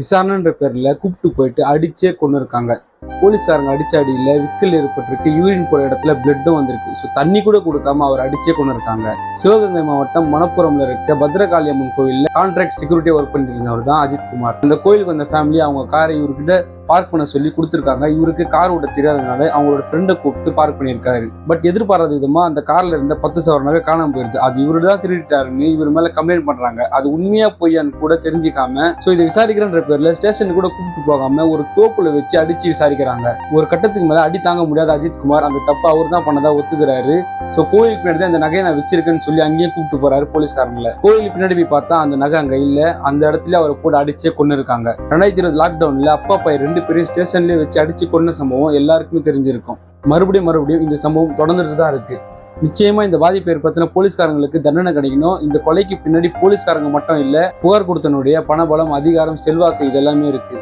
விசாரணைன்ற பேரில் கூப்பிட்டு போயிட்டு அடிச்சே கொண்டு இருக்காங்க. போலீஸ்காரங்க அடிச்ச அடியில் விக்கல் ஏற்பட்டிருக்கு யூரின் போகிற இடத்துல பிளட்டும் வந்திருக்கு. ஸோ தண்ணி கூட கொடுக்காம அவர் அடிச்சே கொண்டு இருக்காங்க. சிவகங்கை மாவட்டம் மணப்புரம்ல இருக்க பத்ரகாளி அம்மன் கோயிலில் கான்ட்ராக்ட் செக்யூரிட்டி ஒர்க் பண்ணிட்டு இருந்தவர் தான் அஜித் குமார். அந்த கோயிலுக்கு வந்த ஃபேமிலி அவங்க காரை இவர்கிட்ட பார்க் பண்ண சொல்லி கொடுத்துருக்காங்க. இவருக்கு கார் ஓட்ட தெரியாதனால அவங்களோட ஃப்ரெண்டை கூப்பிட்டு பார்க் பண்ணியிருக்காரு. பட் எதிர்பாராத விதமா அந்த கார்ல இருந்த பத்து சவர நகை காணாம போயிருது. அது இவரு தான் திருடிட்டாருன்னு இவர் மேல கம்ப்ளைண்ட் பண்றாங்க. அது உண்மையா பொய்யான்னு கூட தெரிஞ்சுக்காம ஸோ இதை விசாரிக்கிறன்ற பேர்ல ஸ்டேஷனுக்கு கூட கூப்பிட்டு போகாம ஒரு தோப்புல வச்சு அடிச்சு விசாரிக்கிறாங்க. ஒரு கட்டத்துக்கு மேல அடி தாங்க முடியாத அஜித் குமார் அந்த தப்பை அவர் தான் பண்ணதா ஒத்துக்கிறாரு. ஸோ கோயிலுக்கு பின்னாடி தான் நகையை நான் வச்சிருக்கேன்னு சொல்லி அங்கேயே கூப்பிட்டு போறாரு போலீஸ்காரங்கள. கோயிலுக்கு பின்னாடி போய் பார்த்தா அந்த நகை அங்க இல்ல. அந்த இடத்துல அவரை போட்டு அடிச்சே கொண்டு இருக்காங்க ரெண்டாயிரத்தி இருபது லாக்டவுன்ல அப்பா பையன் ரெண்டு பேரையும் ஸ்டேஷன்லேயே வச்சு அடிச்சு கொண்ட சம்பவம் எல்லாருக்குமே தெரிஞ்சிருக்கும். மறுபடியும் மறுபடியும் இந்த சம்பவம் தொடர்ந்துட்டு தான் இருக்கு. நிச்சயமா இந்த பாதிப்பு ஏற்படுத்தின போலீஸ்காரங்களுக்கு தண்டனை கிடைக்கணும். இந்த கொலைக்கு பின்னாடி போலீஸ்காரங்க மட்டும் இல்ல புகார் கொடுத்தனுடைய பணபலம் அதிகாரம் செல்வாக்கு இதெல்லாமே இருக்கு.